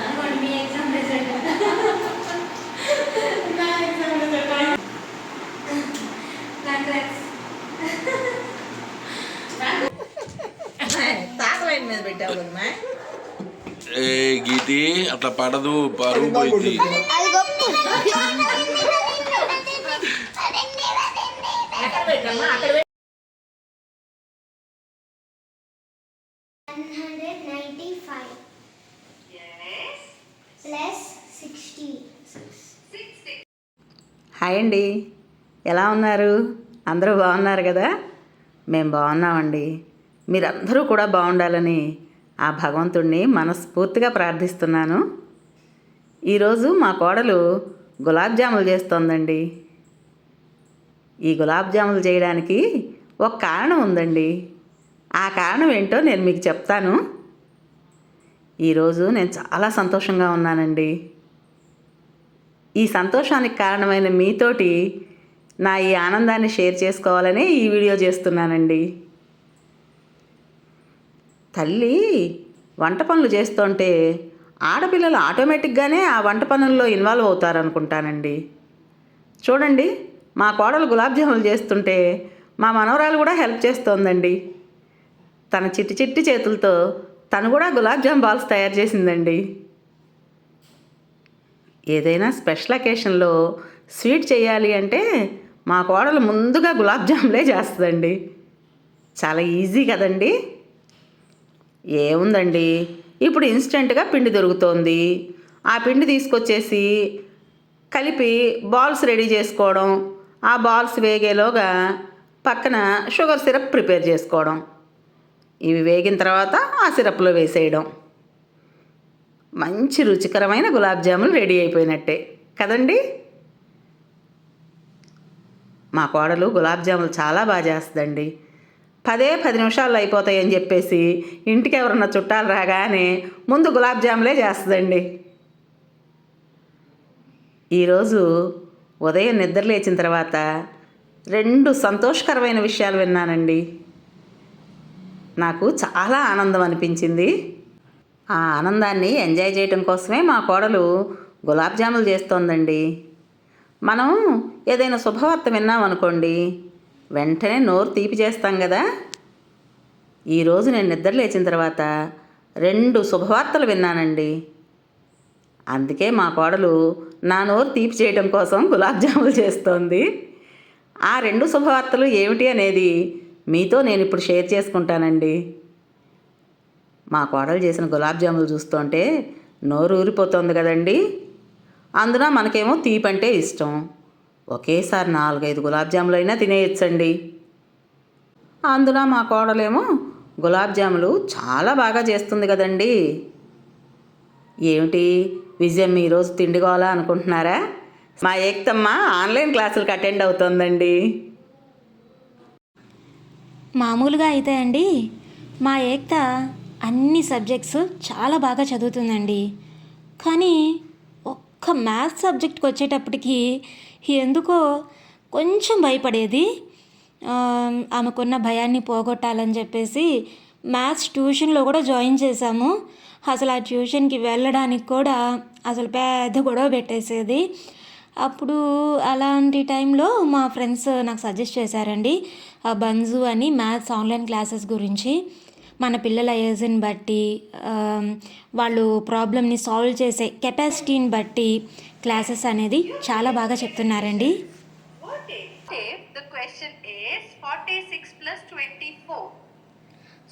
అనుకోండి మీ exam result నా ఎగ్జామ్ రిజల్ట్ కంగ్రాట్స్ మీద పెట్టావు ఏ గీతి అట్లా పడదు పరువు పోయింది. అక్కడ హాయ్ అండి. ఎలా ఉన్నారు? అందరూ బాగున్నారు కదా? మేము బాగున్నామండి. మీరందరూ కూడా బాగుండాలని ఆ భగవంతుణ్ణి మనస్ఫూర్తిగా ప్రార్థిస్తున్నాను. ఈరోజు మా కోడలు గులాబ్ జాములు చేస్తోందండి. ఈ గులాబ్ జాములు చేయడానికి ఒక కారణం ఉందండి. ఆ కారణం ఏంటో నేను మీకు చెప్తాను. ఈరోజు నేను చాలా సంతోషంగా ఉన్నానండి. ఈ సంతోషానికి కారణమైన మీతోటి నా ఈ ఆనందాన్ని షేర్ చేసుకోవాలని ఈ వీడియో చేస్తున్నానండి. తల్లి వంట పనులు చేస్తుంటే ఆడపిల్లలు ఆటోమేటిక్గానే ఆ వంట పనుల్లో ఇన్వాల్వ్ అవుతారనుకుంటానండి. చూడండి మా కోడలు గులాబ్ జాములు చేస్తుంటే మా మనవరాలు కూడా హెల్ప్ చేస్తోందండి. తన చిట్టి చిట్టి చేతులతో తను కూడా గులాబ్ జామ్ బాల్స్ తయారు చేసిందండి. ఏదైనా స్పెషల్ అకేషన్లో స్వీట్ చేయాలి అంటే మా కోడలు ముందుగా గులాబ్ జాములే చేస్తుందండి. చాలా ఈజీ కదండి. ఏముందండి? ఇప్పుడు ఇన్స్టెంట్గా పిండి దొరుకుతోంది. ఆ పిండి తీసుకొచ్చేసి కలిపి బాల్స్ రెడీ చేసుకోవడం ఆ బాల్స్ వేగేలోగా పక్కన షుగర్ సిరప్ ప్రిపేర్ చేసుకోవడం. ఇవి వేగిన తర్వాత ఆ సిరప్లో వేసేయడం. మంచి రుచికరమైన గులాబ్ జాములు రెడీ అయిపోయినట్టే. కదండి? మా కోడలు గులాబ్ జాములు చాలా బాగా చేస్తుందండి. పదే పది నిమిషాలు అయిపోతాయని చెప్పేసి ఇంటికి ఎవరన్నా చుట్టాలు రాగానే ముందు గులాబ్ జాములే చేస్తుందండి. ఈరోజు ఉదయం నిద్ర లేచిన తర్వాత రెండు సంతోషకరమైన విషయాలు విన్నానండి. నాకు చాలా ఆనందం అనిపించింది. ఆ ఆనందాన్ని ఎంజాయ్ చేయటం కోసమే మా కోడలు గులాబ్ జాములు చేస్తోందండి. మనం ఏదైనా శుభవార్త విన్నామనుకోండి వెంటనే నోరు తీపి చేస్తాం కదా. ఈరోజు నేను నిద్ర లేచిన తర్వాత రెండు శుభవార్తలు విన్నానండి. అందుకే మా కోడలు నా నోరు తీపి చేయడం కోసం గులాబ్ జాములు చేస్తోంది. ఆ రెండు శుభవార్తలు ఏమిటి అనేది మీతో నేను ఇప్పుడు షేర్ చేసుకుంటానండి. మా కోడలు చేసిన గులాబ్ జాములు చూస్తుంటే నోరు ఊరిపోతుంది కదండి. అందున మనకేమో తీపంటే ఇష్టం. ఒకేసారి నాలుగైదు గులాబ్ జాములు అయినా తినేయచ్చండి. అందున మా కోడలేమో గులాబ్ జాములు చాలా బాగా చేస్తుంది కదండి. ఏమిటి? విజయం ఈరోజు తిండిగోలా అనుకుంటున్నారా? మా ఏక్తమ్మ ఆన్లైన్ క్లాసులకు అటెండ్ అవుతోందండి. మామూలుగా అయితే అండి మా ఏక్త అన్ని సబ్జెక్ట్స్ చాలా బాగా చదువుతుందండి. కానీ ఒక్క మ్యాథ్స్ సబ్జెక్ట్కి వచ్చేటప్పటికి ఎందుకో కొంచెం భయపడేది. ఆమెకున్న భయాన్ని పోగొట్టాలని చెప్పేసి మ్యాథ్స్ ట్యూషన్లో కూడా జాయిన్ చేశాము. అసలు ఆ ట్యూషన్కి వెళ్ళడానికి కూడా అసలు పెద్ద గొడవ పెట్టేసేది. అప్పుడు అలాంటి టైంలో మా ఫ్రెండ్స్ నాకు సజెస్ట్ చేశారండి ఆ బంజు అని మ్యాథ్స్ ఆన్లైన్ క్లాసెస్ గురించి. మన పిల్లల ఏజ్ని బట్టి వాళ్ళు ప్రాబ్లమ్ని సాల్వ్ చేసే కెపాసిటీని బట్టి క్లాసెస్ అనేది చాలా బాగా చెప్తున్నారండి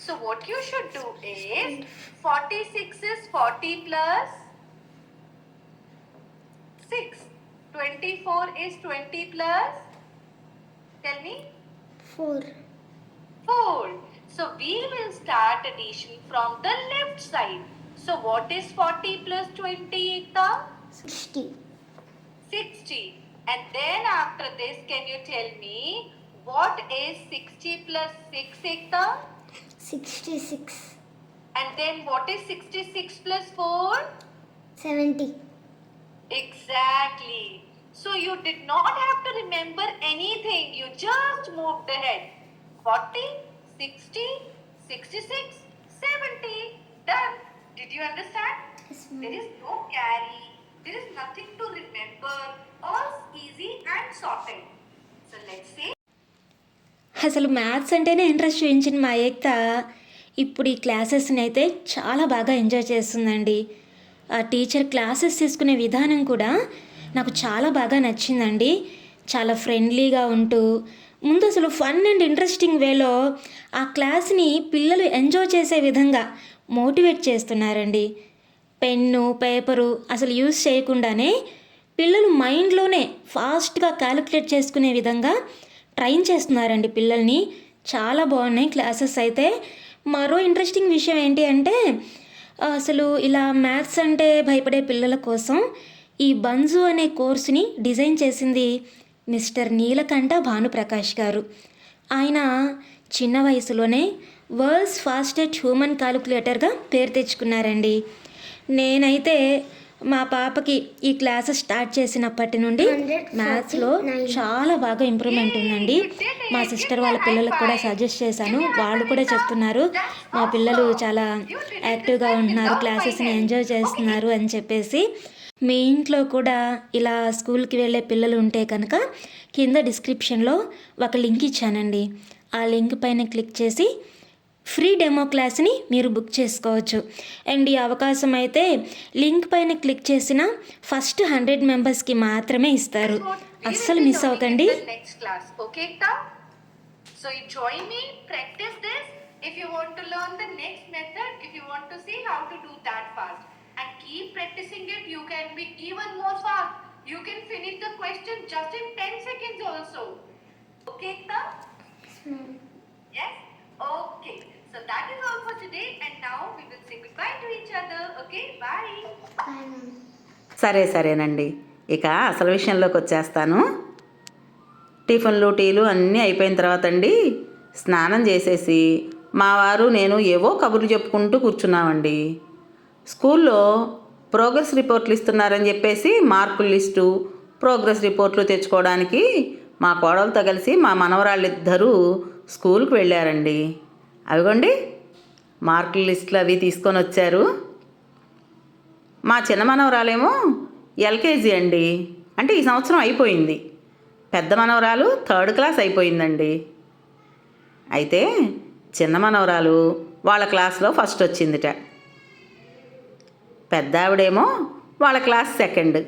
So what you should do is 46 is 40 plus 6. 24 is 20 plus. Tell me. 4. 4. So we will start addition from the left side. So what is 40 plus 20, Ekta? 60. 60. And then after this, can you tell me what is 60 plus 6, 66. And then what is 66 plus 4? 70. Exactly. So you did not have to remember anything. You just moved ahead. 40 60, 66, 70. Done. Did you understand? Yes, there is no carry. There is nothing to remember. All easy and sorted So let's say అసలు maths అంటేనే interest చూపించింది మా ఏక్త ఇప్పుడు ఈ క్లాసెస్ని అయితే చాలా బాగా enjoy చేస్తుందండి ఆ టీచర్ క్లాసెస్ తీసుకునే విధానం కూడా నాకు చాలా బాగా నచ్చిందండి చాలా ఫ్రెండ్లీగా ఉంటూ ముందు అసలు ఫన్ అండ్ ఇంట్రెస్టింగ్ వేలో ఆ క్లాస్ని పిల్లలు ఎంజాయ్ చేసే విధంగా మోటివేట్ చేస్తున్నారండి. పెన్ను పేపరు అసలు యూజ్ చేయకుండానే పిల్లలు మైండ్లోనే ఫాస్ట్గా క్యాలిక్యులేట్ చేసుకునే విధంగా ట్రైన్ చేస్తున్నారండి పిల్లల్ని. చాలా బాగున్నాయి క్లాసెస్ అయితే. మరో ఇంట్రెస్టింగ్ విషయం ఏంటి అంటే అసలు ఇలా మ్యాథ్స్ అంటే భయపడే పిల్లల కోసం ఈ బంజు అనే కోర్సుని డిజైన్ చేసింది మిస్టర్ నీలకంఠ భానుప్రకాష్ గారు. ఆయన చిన్న వయసులోనే వరల్డ్స్ ఫాస్టెస్ట్ హ్యూమన్ కాలిక్యులేటర్గా పేరు తెచ్చుకున్నారండి. నేనైతే మా పాపకి ఈ క్లాసెస్ స్టార్ట్ చేసినప్పటి నుండి మ్యాథ్స్లో చాలా బాగా ఇంప్రూవ్మెంట్ ఉందండి. మా సిస్టర్ వాళ్ళ పిల్లలకు కూడా సజెస్ట్ చేశాను. వాళ్ళు కూడా చెప్తున్నారు మా పిల్లలు చాలా యాక్టివ్గా ఉంటున్నారు క్లాసెస్ని ఎంజాయ్ చేస్తున్నారు అని చెప్పేసి. మీ ఇంట్లో కూడా ఇలా స్కూల్కి వెళ్ళే పిల్లలు ఉంటే కనుక కింద డిస్క్రిప్షన్లో ఒక లింక్ ఇచ్చానండి. ఆ లింక్ పైన క్లిక్ చేసి ఫ్రీ డెమో క్లాస్ని మీరు బుక్ చేసుకోవచ్చు. అండ్ ఈ అవకాశం అయితే లింక్ పైన క్లిక్ చేసిన ఫస్ట్ హండ్రెడ్ మెంబర్స్కి మాత్రమే ఇస్తారు. అస్సలు మిస్ joining అవ్వకండి So you join me, practice this. If you want to learn the next method, if you want to see how to keep practicing it, you can be even more fast. You can finish the question just in 10 seconds also. Okay, sir? Yes? Okay. So that is all for today, and now we will say goodbye to each other. Okay, bye. సరే సరేనండి ఇక అసలు విషయంలోకి వచ్చేస్తాను టిఫిన్లు టీలు అన్నీ అయిపోయిన తర్వాత అండి స్నానం చేసేసి మా వారు నేను ఏవో కబుర్లు చెప్పుకుంటూ కూర్చున్నామండి స్కూల్లో ప్రోగ్రెస్ రిపోర్ట్లు ఇస్తున్నారని చెప్పేసి మార్కుల లిస్టు ప్రోగ్రెస్ రిపోర్ట్లు తెచ్చుకోవడానికి మా కోడలతో కలిసి మా మనవరాళ్ళిద్దరూ స్కూల్కి వెళ్ళారండి. అవిగోండి మార్కుల లిస్టులు అవి తీసుకొని వచ్చారు. మా చిన్న మనవరాలేమో ఎల్కేజీ అండి. అంటే ఈ సంవత్సరం అయిపోయింది. పెద్ద మనవరాలు థర్డ్ క్లాస్ అయిపోయిందండి. అయితే చిన్న మనవరాలు వాళ్ళ క్లాస్లో ఫస్ట్ వచ్చిందిట. పెద్ద ఆవిడేమో వాళ్ళ క్లాస్ సెకండ్.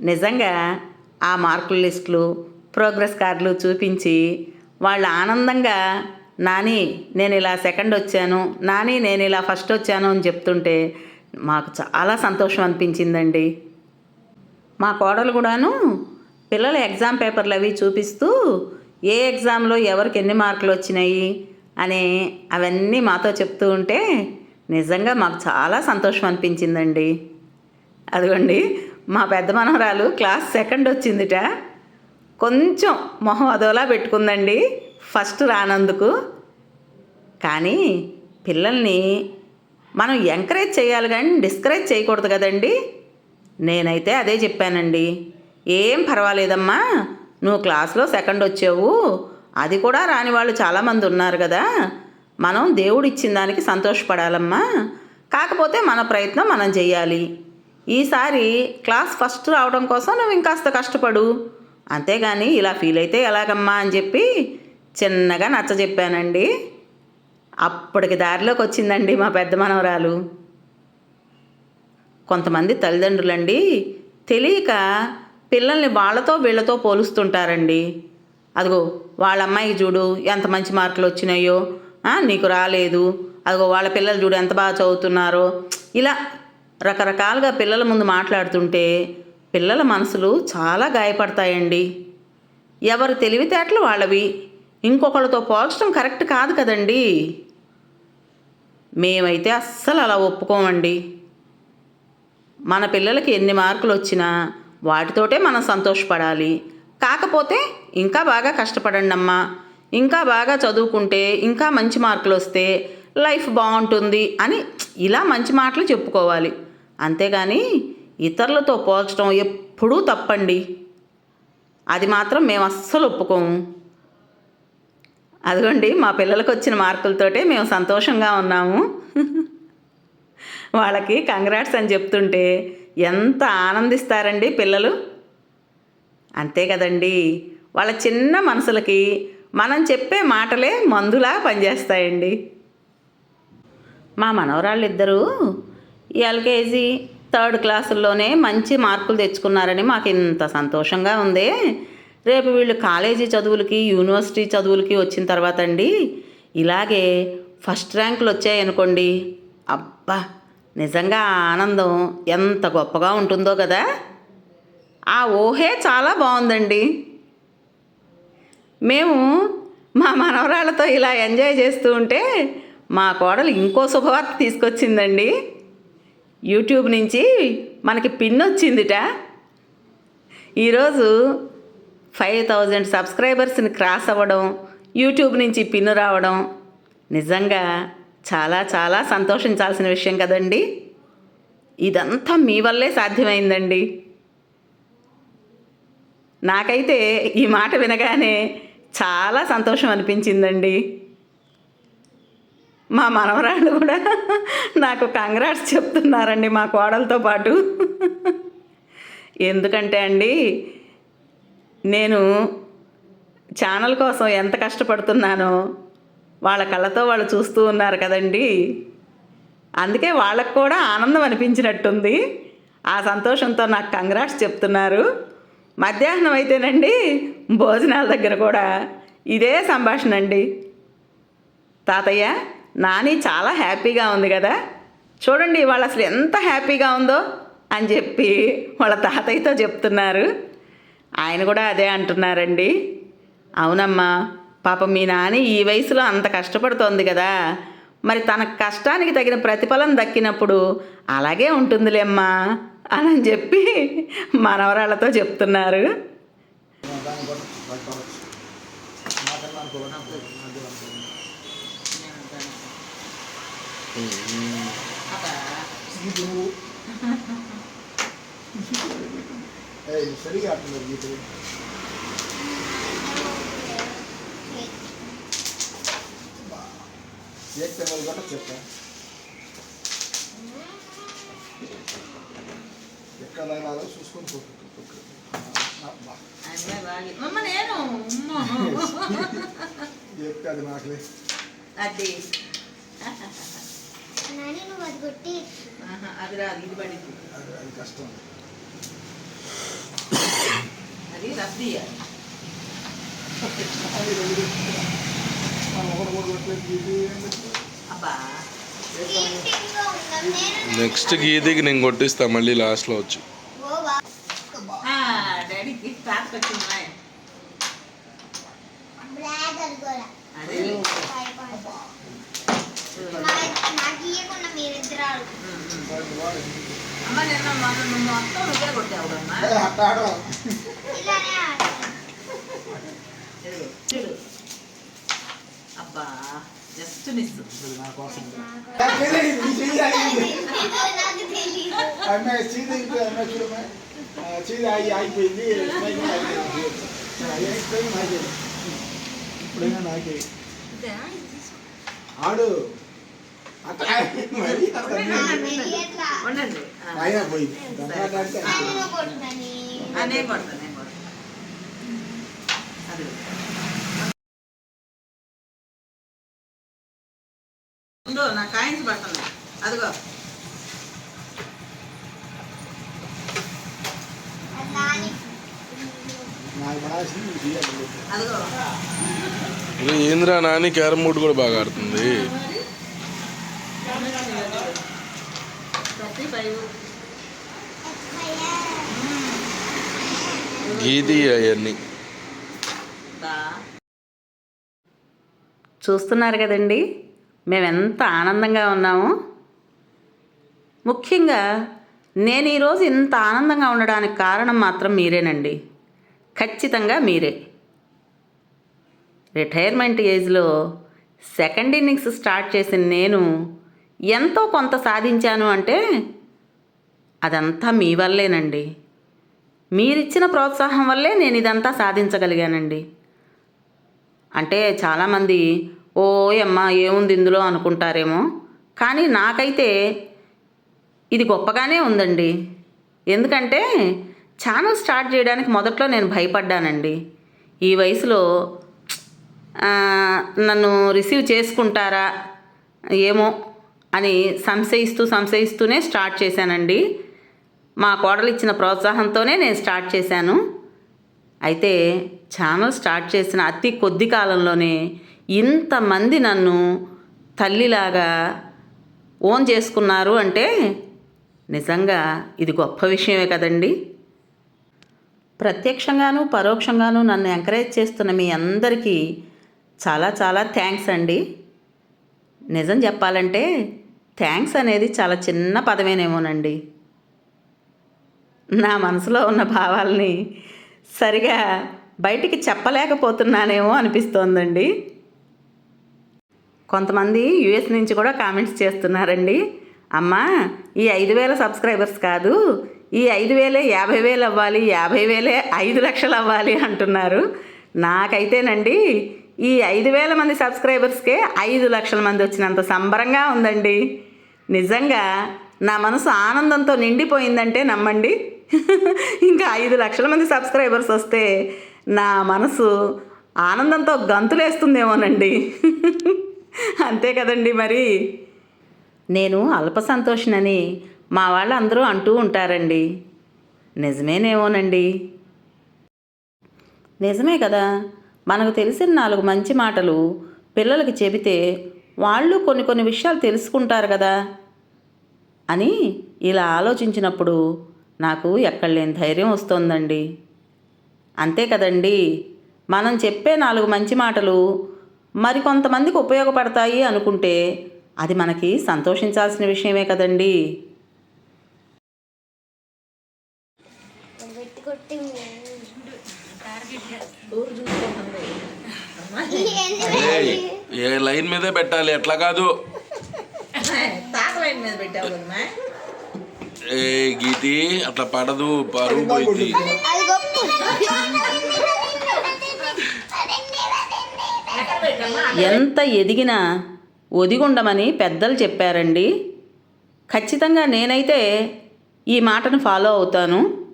నిజంగా ఆ మార్కుల లిస్టులు ప్రోగ్రెస్ కార్డులు చూపించి వాళ్ళు ఆనందంగా నాని నేను ఇలా సెకండ్ వచ్చాను నాని నేను ఇలా ఫస్ట్ వచ్చాను అని చెప్తుంటే మాకు చాలా సంతోషం అనిపించిందండి. మా కోడలు కూడాను పిల్లల ఎగ్జామ్ పేపర్లు అవి చూపిస్తూ ఏ ఎగ్జామ్లో ఎవరికి ఎన్ని మార్కులు వచ్చినాయి? అని అవన్నీ మాతో చెప్తూ ఉంటే నిజంగా మాకు చాలా సంతోషం అనిపించిందండి. అదిగోండి మా పెద్ద మనవరాలు క్లాస్ సెకండ్ వచ్చిందిట. కొంచెం మొహం అదోలా పెట్టుకుందండి ఫస్ట్ రానందుకు. కానీ పిల్లల్ని మనం ఎంకరేజ్ చేయాలి కానీ డిస్కరేజ్ చేయకూడదు కదండి. నేనైతే అదే చెప్పానండి ఏం పర్వాలేదమ్మా నువ్వు క్లాస్లో సెకండ్ వచ్చావు అది కూడా రాని వాళ్ళు చాలామంది ఉన్నారు కదా మనం దేవుడు ఇచ్చిన దానికి సంతోషపడాలమ్మా. కాకపోతే మన ప్రయత్నం మనం చేయాలి ఈసారి క్లాస్ ఫస్ట్ రావడం కోసం నువ్వు ఇంకాస్త కష్టపడు. అంతేగాని ఇలా ఫీల్ అయితే ఎలాగమ్మా అని చెప్పి చిన్నగా నచ్చ చెప్పానండి అప్పటికి దారిలోకి వచ్చిందండి మా పెద్ద మనవరాలు. కొంతమంది తల్లిదండ్రులండి తెలియక పిల్లల్ని వాళ్ళతో వీళ్ళతో పోలుస్తుంటారండి. అదిగో వాళ్ళ అమ్మాయికి చూడు ఎంత మంచి మార్కులు వచ్చినాయో నీకు రాలేదు. అదిగో వాళ్ళ పిల్లలు చూడు ఎంత బాగా చదువుతున్నారో. ఇలా రకరకాలుగా పిల్లల ముందు మాట్లాడుతుంటే పిల్లల మనసులు చాలా గాయపడతాయండి. ఎవరు తెలివితేటలు వాళ్ళవి. ఇంకొకళ్ళతో పోల్చడం కరెక్ట్ కాదు కదండి. మేమైతే అస్సలు అలా ఒప్పుకోమండి. మన పిల్లలకి ఎన్ని మార్కులు వచ్చినా వాటితోటే మనం సంతోషపడాలి. కాకపోతే ఇంకా బాగా కష్టపడండి అమ్మా ఇంకా బాగా చదువుకుంటే ఇంకా మంచి మార్కులు వస్తే లైఫ్ బాగుంటుంది అని ఇలా మంచి మాటలు చెప్పుకోవాలి. అంతేగాని ఇతరులతో పోల్చడం ఎప్పుడూ తప్పండి. అది మాత్రం మేము అస్సలు ఒప్పుకోము. అదిగోండి మా పిల్లలకు వచ్చిన మార్కులతోటే మేము సంతోషంగా ఉన్నాము. వాళ్ళకి కంగ్రాట్స్ అని చెప్తుంటే ఎంత ఆనందిస్తారండి పిల్లలు. అంతే కదండి. వాళ్ళ చిన్న మనసులకి మనం చెప్పే మాటలే మందులా పనిచేస్తాయండి. మా మనవరాళ్ళు ఇద్దరూ ఎల్కేజీ థర్డ్ క్లాసుల్లోనే మంచి మార్కులు తెచ్చుకున్నారని మాకు ఇంత సంతోషంగా ఉంది. రేపు వీళ్ళు కాలేజీ చదువులకి యూనివర్సిటీ చదువులకి వచ్చిన తర్వాత అండి ఇలాగే ఫస్ట్ ర్యాంకులు వచ్చాయనుకోండి అబ్బా! నిజంగా ఆనందం ఎంత గొప్పగా ఉంటుందో కదా. ఆ ఊహే చాలా బాగుందండి. మేము మా మనవరాళ్ళతో ఇలా ఎంజాయ్ చేస్తూ ఉంటే మా కోడలు ఇంకో శుభవార్త తీసుకొచ్చిందండి. యూట్యూబ్ నుంచి మనకి పిన్ వచ్చిందిట. ఈరోజు ఫైవ్ థౌజండ్ సబ్స్క్రైబర్స్ని క్రాస్ అవ్వడం యూట్యూబ్ నుంచి పిన్ రావడం నిజంగా చాలా చాలా సంతోషించాల్సిన విషయం కదండి. ఇదంతా మీ వల్లే సాధ్యమైందండి. నాకైతే ఈ మాట వినగానే చాలా సంతోషం అనిపించిందండి. మా మనవరాళ్ళు కూడా నాకు కంగ్రాట్స్ చెప్తున్నారండి మా కోడలతో పాటు. ఎందుకంటే అండి నేను ఛానల్ కోసం ఎంత కష్టపడుతున్నానో వాళ్ళ కళ్ళతో వాళ్ళు చూస్తూ ఉన్నారు కదండి. అందుకే వాళ్ళకు కూడా ఆనందం అనిపించినట్టుంది. ఆ సంతోషంతో నాకు కంగ్రాట్స్ చెప్తున్నారు. మధ్యాహ్నం అయితేనండి భోజనాల దగ్గర కూడా ఇదే సంభాషణ అండి. తాతయ్య నాని చాలా హ్యాపీగా ఉంది కదా? చూడండి వాళ్ళు అసలు ఎంత హ్యాపీగా ఉందో అని చెప్పి వాళ్ళ తాతయ్యతో చెప్తున్నారు. ఆయన కూడా అదే అంటున్నారండి. అవునమ్మా పాప మీ నాని ఈ వయసులో అంత కష్టపడుతోంది కదా. మరి తన కష్టానికి తగిన ప్రతిఫలం దక్కినప్పుడు అలాగే ఉంటుందిలేమ్మా అని చెప్పి మనవరాళ్ళతో చెప్తున్నారు. గీత నువ్వు ఏయ్, నువ్వు సరిగా ఆడుతున్నారు గీత ఏక్ వాళ్ళు కూడా చెప్పా ఎక్కడ చూసుకొని పోతుంది. అమ్మ నేను చెప్తే అది నాకులే అది. నాని నువ్వు అది కొట్టి. అది రాదు ఇది పడింది. అది అది కష్టం. అది నేను నెక్స్ట్ గీతికి నేను కొట్టిస్తా మళ్ళీ లాస్ట్లో వచ్చి. అమ్మ నిన్న నువ్వు మొత్తం నువ్వే కొట్టావు కమ్మా చూడు అబ్బా జస్ట్ మిస్. చీద ఆగి ఆగిపోయింది. ఇప్పుడైనా నాకే. ఆడు. ఇంద్ర నేను నేను అది ఉండు నా కాయిన్స్ అదిగో. నాని ఏంద్రా నాని క్యారమ్ బోర్డు కూడా బాగా ఆడుతుంది థర్టీ ఫైవ్ గీతి అవన్నీ. చూస్తున్నారు కదండి మేము ఎంత ఆనందంగా ఉన్నాము. ముఖ్యంగా నేను ఈరోజు ఇంత ఆనందంగా ఉండడానికి కారణం మాత్రం మీరేనండి. ఖచ్చితంగా మీరే. రిటైర్మెంట్ ఏజ్లో సెకండ్ ఇన్నింగ్స్ స్టార్ట్ చేసిన నేను ఎంతో కొంత సాధించాను అంటే అదంతా మీ వల్లేనండి. మీరిచ్చిన ప్రోత్సాహం వల్లే నేను ఇదంతా సాధించగలిగానండి. అంటే చాలామంది ఓ అమ్మ ఏముంది ఇందులో అనుకుంటారేమో. కానీ నాకైతే ఇది గొప్పగానే ఉందండి. ఎందుకంటే ఛానల్ స్టార్ట్ చేయడానికి మొదట్లో నేను భయపడ్డానండి. ఈ వయసులో నన్ను రిసీవ్ చేసుకుంటారా ఏమో అని సంశయిస్తూ సంశయిస్తూనే స్టార్ట్ చేశానండి. మా కోడలు ఇచ్చిన ప్రోత్సాహంతోనే నేను స్టార్ట్ చేశాను. అయితే ఛానల్ స్టార్ట్ చేసిన అతి కొద్ది కాలంలోనే ఇంతమంది నన్ను తల్లిలాగా ఓన్ చేసుకున్నారు అంటే నిజంగా ఇది గొప్ప విషయమే కదండి. ప్రత్యక్షంగాను పరోక్షంగాను నన్ను ఎంకరేజ్ చేస్తున్న మీ అందరికీ చాలా చాలా థ్యాంక్స్ అండి. నిజం చెప్పాలంటే థ్యాంక్స్ అనేది చాలా చిన్న పదమేనేమోనండి. నా మనసులో ఉన్న భావాల్ని సరిగా బయటికి చెప్పలేకపోతున్నానేమో అనిపిస్తోందండి. కొంతమంది యుఎస్ నుంచి కూడా కామెంట్స్ చేస్తున్నారండి. అమ్మా ఈ ఐదు వేల సబ్స్క్రైబర్స్ కాదు ఈ ఐదు వేలే యాభై వేలు అవ్వాలి యాభై వేలే ఐదు లక్షలు అవ్వాలి అంటున్నారు. నాకైతేనండి ఈ ఐదు వేల మంది సబ్స్క్రైబర్స్కే ఐదు లక్షల మంది వచ్చినంత సంబరంగా ఉందండి. నిజంగా నా మనసు ఆనందంతో నిండిపోయిందంటే నమ్మండి. ఇంకా ఐదు లక్షల మంది సబ్స్క్రైబర్స్ వస్తే నా మనసు ఆనందంతో గంతులేస్తుందేమోనండి. అంతే కదండి మరి. నేను అల్ప సంతోషినని మా వాళ్ళు అందరూ అంటూ ఉంటారండి. నిజమేనేమోనండి. నిజమే కదా. మనకు తెలిసిన నాలుగు మంచి మాటలు పిల్లలకి చెబితే వాళ్ళు కొన్ని కొన్ని విషయాలు తెలుసుకుంటారు కదా అని ఇలా ఆలోచించినప్పుడు నాకు ఎక్కడ లేని ధైర్యం వస్తోందండి. అంతే కదండి. మనం చెప్పే నాలుగు మంచి మాటలు మరికొంతమందికి ఉపయోగపడతాయి అనుకుంటే అది మనకి సంతోషించాల్సిన విషయమే కదండి. ఏ లైన్ మీదే పెట్టాలి? ఎట్లా కాదు. మీద పెట్టావు ఏ గీతి అట్లా పడదు పరువు పోయింది ఎంత ఎదిగినా ఒదిగుండమని పెద్దలు చెప్పారండి. ఖచ్చితంగా నేనైతే ఈ మాటను ఫాలో అవుతాను.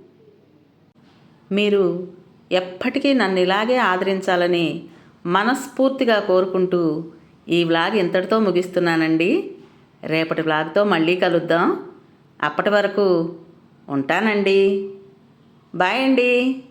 మీరు ఎప్పటికీ నన్ను ఇలాగే ఆదరించాలని మనస్ఫూర్తిగా కోరుకుంటూ ఈ వ్లాగ్ ఇంతటితో ముగిస్తున్నానండి. రేపటి వ్లాగ్తో మళ్ళీ కలుద్దాం. అప్పటి వరకు ఉంటానండి. బాయ్ అండి.